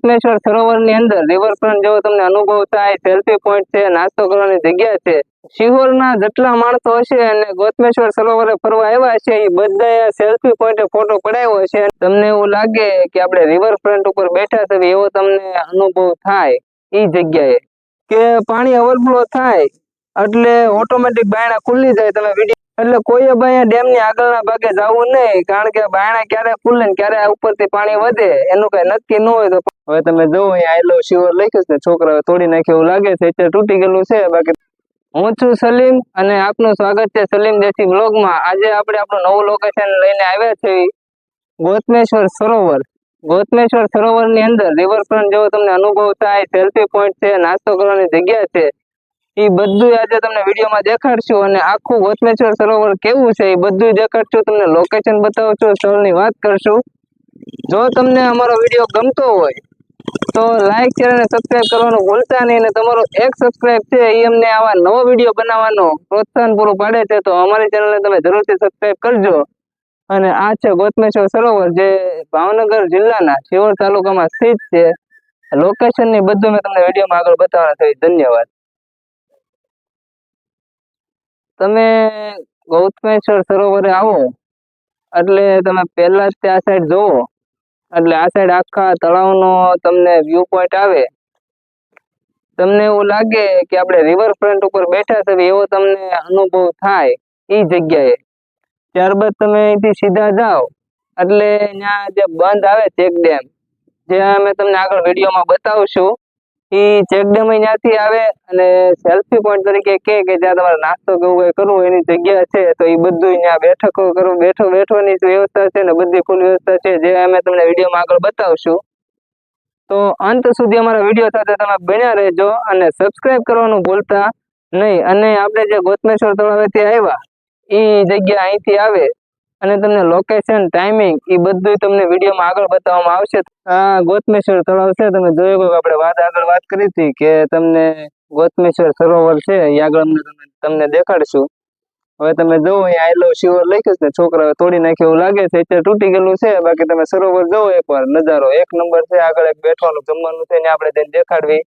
ગોતમેશ્વર સરોવરની અંદર રિવરફ્રન્ટ જેવો તમને અનુભવ થાય સેલ્ફી પોઈન્ટ છે, નાસ્તો કરવાની જગ્યા છે. શિહોરના જેટલા માણસો હશે અને ગોતમેશ્વર સરોવરે ફરવા આવ્યા છે, એ બધા સેલ્ફી પોઈન્ટે ફોટો પડાવ્યો છે. તમને એવું લાગે કે આપણે રિવરફ્રન્ટ ઉપર બેઠા છે એવો તમને અનુભવ થાય એ જગ્યાએ. કે પાણી ઓવરફ્લો થાય, એટલે ઓટોમેટિક બાયણા ખુલ્લી જાય, તમે વીડિયો એટલે કોઈએ ભાઈ ડેમની આગળના ભાગે જવું નહીં, કારણ કે બાયણા ક્યારે ખુલે ને ક્યારે ઉપરથી પાણી વધે, એનું કઈ નક્કી ન હોય તો હવે તમે જો અહીંયા આઈ શિવર લખ્યું છે, છોકરાઓ તોડી નાખે એવું લાગે છે એટલે તૂટી ગયેલું છે, બાકી હું છું સલીમ અને આપનું સ્વાગત છે સલીમ દેશી બ્લોગમાં આજે આપણે આપણું નવું લોકેશન લઈને આવ્યા છીએ ગોતમેશ્વર સરોવર. ગોતમેશ્વર સરોવરની અંદર રિવરફ્રન્ટ જેવો તમને અનુભવ થાય સેલ્ફી પોઈન્ટ છે, નાસ્તો કરવાની જગ્યા છે. એ બધું આજે તમને વિડીયોમાં દેખાડશું અને આખું ગોતમેશ્વર સરોવર કેવું છે એ બધું દેખાડશું, તમને લોકેશન બતાવશું, સ્થળની વાત કરશું. જો તમને અમારો વીડિયો ગમતો હોય, તો લાઈક શેર અને સબસ્ક્રાઇબ કરવાનું ભૂલતા નહીં અને તમારો એક સબસ્ક્રાઇબ છે એ અમને આવા નવો વીડિયો બનાવવાનો પ્રોત્સાહન પૂરું પાડે છે, તો અમારી ચેનલને તમે જરૂરથી સબસ્ક્રાઇબ કરજો. અને આ છે ગોતમેશ્વર સરોવર, જે ભાવનગર જિલ્લાના શિવર તાલુકામાં સ્થિત છે. લોકેશનની બધું મેં તમને વિડીયોમાં આગળ બતાવવાના છે. ધન્યવાદ. તમે ગૌતમેશ્વર સરોવરે આવો. એટલે તમે પહેલા જ તે આ સાઈડ જોવો. એટલે આ સાઈડ આખા તળાવનો તમને વ્યૂ પોઈન્ટ આવે. તમને એવું લાગે કે આપણે રિવરફ્રન્ટ ઉપર બેઠા છે એવો તમને અનુભવ થાય એ જગ્યાએ. ત્યારબાદ તમે અહીંથી સીધા જાઓ. એટલે ત્યાં જે બંધ આવે ચેક ડેમ જે અમે તમને આગળ વિડીયોમાં બતાવશું. એ ચેકડેમ ત્યાંથી આવે અને સેલ્ફી પોઈન્ટ તરીકે કે જ્યાં તમારે નાસ્તો કરવું હોય, એની જગ્યા છે, તો એ બધું ત્યાં બેઠકો કરવું બેઠો બેઠવાની વ્યવસ્થા છે ને બધી ફૂલ વ્યવસ્થા છે, જે અમે તમને વિડીયોમાં આગળ બતાવશું. તો અંત સુધી અમારા વીડિયો સાથે તમે બન્યા રહેજો અને સબસ્ક્રાઇબ કરવાનું ભૂલતા નહીં. અને આપણે જે ગોતમેશ્વર તળાવેથી આવ્યા, એ જગ્યા અહીંથી આવે. અને તમને લોકેશન ટાઈમિંગ એ બધું તમને વિડીયોમાં આગળ બતાવવામાં આવશે. આ ગોતમેશ્વર તળાવ છે તમે જોયું આપણે વાત આગળ વાત કરી હતી કે તમને ગોતમેશ્વર સરોવર છે એ આગળ અમને તમને- દેખાડશું. હવે તમે જોવો અહીંયા આઈ લવ શિવર લખ્યું છે ને છોકરાઓ તોડી નાખ્યું એવું લાગે છે, અત્યારે તૂટી ગયેલું છે, બાકી તમે સરોવર જોવો એકવાર, નજારો. એક નંબર છે, આગળ એક બેઠવાનું, જમવાનું છે, ને આપણે તેને દેખાડવી.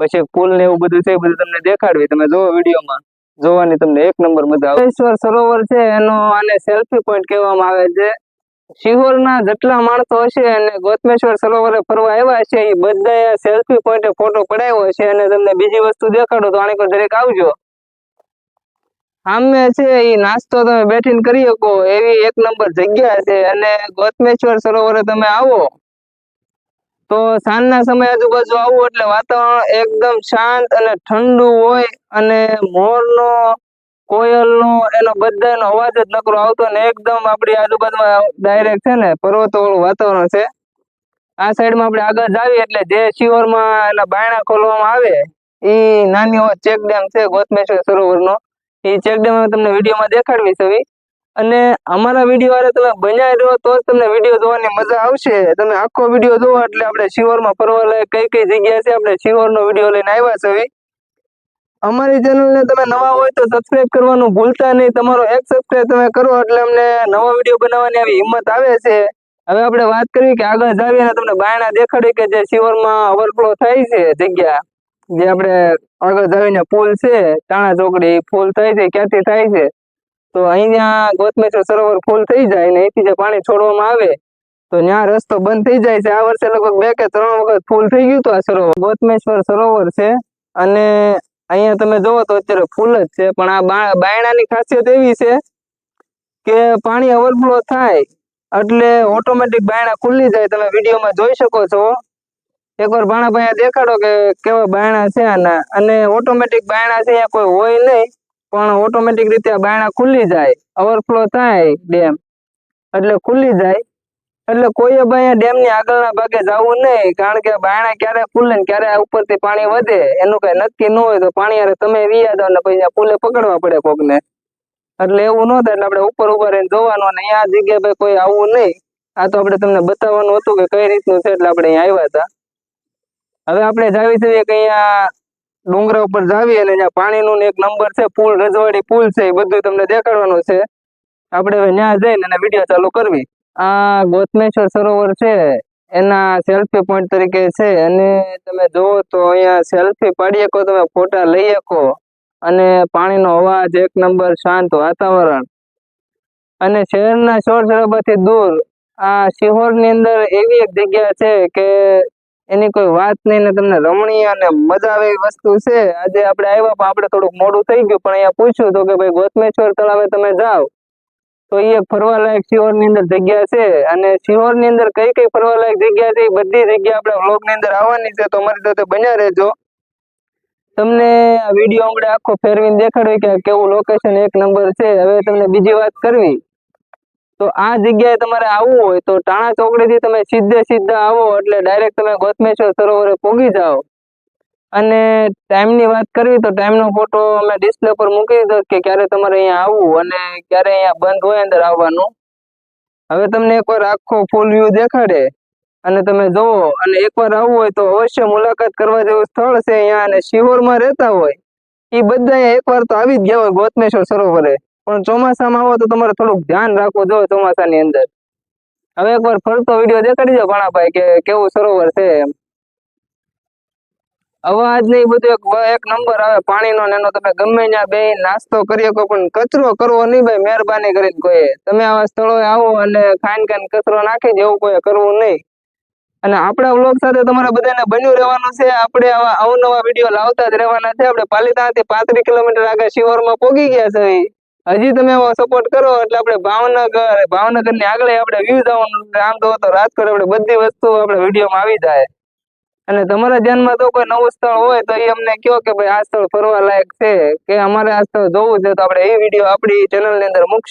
પછી પુલ ને એવું બધું છે, એ બધું તમને દેખાડવી. તમે જોવો વિડીયોમાં. જોવાની તમને એક નંબર મજા સરોવર છે, એનો આને સેલ્ફી પોઈન્ટ કહેવામાં આવે છે. શિહોરના જેટલા માણસો હશે અને ગોતમેશ્વર સરોવરે ફરવા આવ્યા છે, એ બધા સેલ્ફી પોઈન્ટે ફોટો પડાવ્યો છે અને તમને બીજી વસ્તુ દેખાડો તો આને દરેક આવજો. સામે છે એ નાસ્તો તમે બેઠીને કરી શકો, એવી એક નંબર જગ્યા છે અને ગોતમેશ્વર સરોવરે તમે આવો. તો સાંજના સમય આજુબાજુ આવું એટલે વાતાવરણ એકદમ શાંત અને ઠંડુ હોય અને મોરનો, કોયલનો, એનો બધાનો અવાજ જ નકરો આવતો ને એકદમ આપણી આજુબાજુમાં ડાયરેક્ટ છે ને પર્વતો વાળું વાતાવરણ છે આ સાઈડમાં આપણે આગળ જાવી એટલે જે શિહોરમાં એના બાયણા ખોલવામાં આવે, એ નાની ચેક ચેકડેમ છે ગોતમેશ્વર સરોવરનો એ ચેકડેમ તમને વિડીયોમાં દેખાડવી છે. અને અમારા વીડિયો વાળા તમે બન્યા રહો, તો જ તમને વીડિયો જોવાની મજા આવશે. તમે આખો વીડિયો જોવો એટલે આપણે શિવરમાં ફરવા કઈ કઈ જગ્યા છે, આપણે શિવરનો વીડિયો લઈને આવ્યા છે અમારી ચેનલને તમે નવા હોય તો સબસ્ક્રાઇબ કરવાનું ભૂલતા નહીં. તમારો એક સબસ્ક્રાઇબ તમે કરો એટલે અમને નવા વીડિયો બનાવવાની આવી હિંમત આવે છે. હવે આપણે વાત કરવી કે આગળ જાવી અને તમને બાયણા દેખાડી કે જે શિવરમાં ઓવરફ્લો થાય છે જગ્યા. જે આપણે આગળ જાવીને પુલ છે, ટાણા ચોકડી ફૂલ થાય છે, ક્યાંથી થાય છે? તો અહીંયા ગોતમેશ્વર સરોવર ફૂલ થઈ જાય ને અહીંથી જે પાણી છોડવામાં આવે, તો ત્યાં રસ્તો બંધ થઈ જાય છે. આ વર્ષે લગભગ બે કે ત્રણ વખત ફૂલ થઈ ગયું હતું આ સરોવર. ગોતમેશ્વર સરોવર છે અને અહીંયા તમે જોવો તો અત્યારે ફૂલ જ છે. પણ આ બાયણાની ખાસિયત એવી છે કે પાણી ઓવરફ્લો થાય એટલે ઓટોમેટિક બાયણા ખુલ્લી જાય. તમે વિડીયોમાં જોઈ શકો છો. એકવાર ભાણાભાઈ આ દેખાડો કે કેવા બાયણા છે આના. અને ઓટોમેટિક બાયણા છે, અહીંયા કોઈ હોય નહીં. પણ ઓટોમેટિક રીતે બાયણા ખુલ્લી જાય ઓવરફ્લો થાય ડેમ. એટલે ખુલ્લી જાય. એટલે કોઈએ ભાઈ ડેમની આગળના ભાગે જવું નહીં, કારણ કે બાયણા ક્યારે ખુલે ને ક્યારે ઉપરથી પાણી વધે, એનું કઈ નક્કી ન હોય તો પાણી અરે તમે વિયા જાવ ને પછી પુલે પકડવા પડે કોકને. એટલે એવું ન થાય એટલે આપણે ઉપર ઉપર રહીને જોવાનું અને અહીંયા આ જગ્યાએ ભાઈ કોઈ આવવું નહીં. આ તો આપણે તમને બતાવવાનું હતું કે કઈ રીતનું છે એટલે આપણે અહીંયા આવ્યા હતા. હવે આપણે જાવી જોઈએ કે અહીંયા ડુંગરા ઉપર જાવી અને જ્યાં પાણીનું એક નંબર છે, પુલ, રજવાડી પુલ છે, એ બધું તમને દેખાડવાનું છે. આપણે હવે ત્યાં જઈને અને વીડિયો ચાલુ કરવી. આ ગોતમેશ્વર સરોવર છે, એના સેલ્ફી પોઈન્ટ તરીકે છે, અને તમે જોવો તો અહીંયા સેલ્ફી પાડી શકો, તમે ફોટા લઈ શકો, અને પાણીનો અવાજ એક નંબર શાંત વાતાવરણ. અને શહેરના શોર શરાબાથી દૂર આ સિહોરની અંદર એવી એક જગ્યા છે કે એની કોઈ વાત નહીં ને તમને રમણીય અને મજા આવે એવી વસ્તુ છે. આજે આપણે આવ્યા પણ આપણે થોડુંક મોડું થઈ ગયું, પણ અહીંયા પૂછ્યું તો કે ભાઈ ગોતમેશ્વર તળાવે તમે જાઓ. તો એ એક ફરવાલાયક સિહોરની અંદર જગ્યા છે અને સિહોરની અંદર કઈ કઈ ફરવાલાયક જગ્યા છે એ બધી જગ્યા આપણે વ્લોગની અંદર આવવાની છે, તો અમારી સાથે બન્યા રહેજો. તમને આ વીડિયો આપણે આખો ફેરવીને દેખાડ્યો કે કેવું લોકેશન એક નંબર છે. હવે તમને બીજી વાત કરવી. તો આ જગ્યાએ તમારે આવવું હોય તો ટાણા ચોકડીથી તમે સીધે સીધા આવો એટલે ડાયરેક્ટ તમે ગોતમેશ્વર સરોવરે પહોંચી જાઓ. અને ટાઈમની વાત કરવી તો ટાઈમનો ફોટો અમે ડિસ્પ્લે પર મૂકી દીધો કે ક્યારે તમારે અહીંયા આવવું અને ક્યારે અહીંયા બંધ હોય અંદર આવવાનું. હવે તમને એકવાર આખો ફૂલ વ્યૂ દેખાડે અને તમે જોવો અને એકવાર આવવું હોય તો અવશ્ય મુલાકાત કરવા જેવું સ્થળ છે અહીંયા અને શિહોરમાં રહેતા હોય. એ બધા એકવાર તો આવી જ ગયા હોય ગોતમેશ્વર સરોવરે. પણ ચોમાસામાં આવો તો તમારે થોડુંક ધ્યાન રાખવું જોઈએ ચોમાસાની અંદર. હવે એકવાર ફરતો વીડિયો દેખાડી દો ભાઈ કે કેવું સરોવર છે એમ. અવાજ ને બધું એક નંબર આવે પાણીનો ને એનો. તમે ગમે ત્યાં બે નાસ્તો કરી શકો પણ કચરો કરવો નહીં ભાઈ, મહેરબાની કરીને કોઈ. તમે આવા સ્થળોએ આવો અને ખાન ખાઈને કચરો નાખી જેવું કોઈ કરવું નહીં. અને આપણા વ્લોગ સાથે તમારા બધાને બન્યું રહેવાનું છે. આપણે આવા અવનવા વીડિયો લાવતા જ રહેવાના છે. આપણે પાલિતાણાથી પાંત્રીસ કિલોમીટર આગળ શિહોરમાં પહોંચી ગયા છે હજી તમે સપોર્ટ કરો, એટલે આપણે ભાવનગર ભાવનગરની આગળ આપણે વ્યૂ જવાનું આમ તો રાજકોટ આપણે બધી વસ્તુ આપણે વિડીયોમાં આવી જાય. અને તમારા ધ્યાનમાં તો કોઈ નવું સ્થળ હોય તો એ અમને કહો કે ભાઈ આ સ્થળ ફરવા લાયક છે. કે અમારે આ સ્થળ જોવું છે તો આપણે એ વીડિયો આપણી ચેનલની અંદર મૂકશું.